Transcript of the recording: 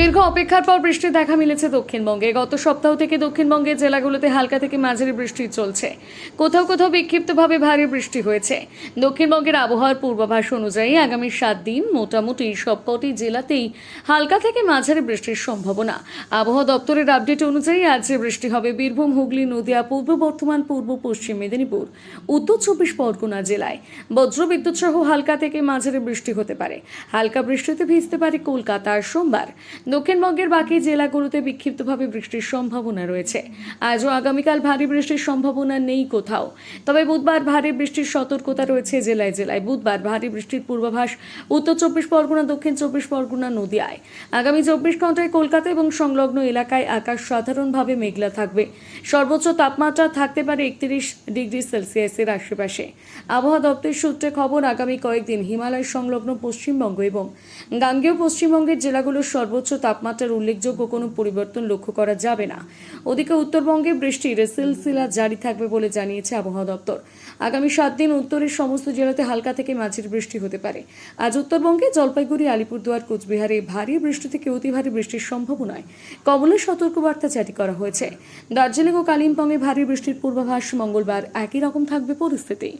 দীর্ঘ অপেক্ষার পর বৃষ্টির দেখা মিলেছে দক্ষিণবঙ্গে। গত সপ্তাহ থেকে দক্ষিণবঙ্গের জেলাগুলোতে হালকা থেকে মাঝারি বৃষ্টি চলছে। কোথাও কোথাও বিক্ষিপ্তভাবে ভারী বৃষ্টি হয়েছে। দক্ষিণবঙ্গের আবহাওয়ার পূর্বাভাস অনুযায়ী আগামী সাত দিন মোটামুটি সবকটি জেলাতেই হালকা থেকে মাঝারি বৃষ্টির সম্ভাবনা। আবহাওয়া দপ্তরের আপডেট অনুযায়ী আজ যে বৃষ্টি হবে বীরভূম, হুগলি, নদিয়া, পূর্ব বর্ধমান, পূর্ব পশ্চিম মেদিনীপুর, উত্তর চব্বিশ পরগনা জেলায়। বজ্রবিদ্যুৎ সহ হালকা থেকে মাঝারি বৃষ্টি হতে পারে। হালকা বৃষ্টিতে ভিজতে পারে কলকাতা আর সোমবার। দক্ষিণবঙ্গের বাকি জেলাগুলোতে বিক্ষিপ্তভাবে বৃষ্টির সম্ভাবনা রয়েছে। আজও আগামীকাল ভারী বৃষ্টির সম্ভাবনা নেই কোথাও। তবে বুধবার ভারী বৃষ্টির সতর্কতা রয়েছে জেলায় জেলায়। বুধবার ভারী বৃষ্টির পূর্বাভাস উত্তর চব্বিশ পরগনা, দক্ষিণ চব্বিশ পরগনা নদিয়ায়। আগামী চব্বিশ ঘন্টায় কলকাতা এবং সংলগ্ন এলাকায় আকাশ সাধারণভাবে মেঘলা থাকবে। সর্বোচ্চ তাপমাত্রা থাকতে পারে একত্রিশ ডিগ্রি সেলসিয়াসের আশেপাশে। আবহাওয়া দপ্তরের সূত্রে খবর, আগামী কয়েকদিন হিমালয় সংলগ্ন পশ্চিমবঙ্গ এবং গাঙ্গেয় পশ্চিমবঙ্গের জেলাগুলোর সর্বোচ্চ তাপমাত্রার উল্লেখযোগ্য কোনো পরিবর্তন লক্ষ্য করা যাবে না। ওদিকে উত্তরবঙ্গে বৃষ্টির সিলসিলা জারি থাকবে বলে জানিয়েছে আবহাওয়া দপ্তর। আগামী সাত দিন উত্তরের সমস্ত জেলাতে হালকা থেকে মাঝের বৃষ্টি হতে পারে। আজ উত্তরবঙ্গে জলপাইগুড়ি, আলিপুরদুয়ার, কোচবিহারে ভারী বৃষ্টি থেকে অতি ভারী বৃষ্টির সম্ভাবনায় কমলের সতর্কবার্তা জারি করা হয়েছে। দার্জিলিং ও কালিম্পংয়ে ভারী বৃষ্টির পূর্বাভাস মঙ্গলবার একই রকম থাকবে পরিস্থিতি।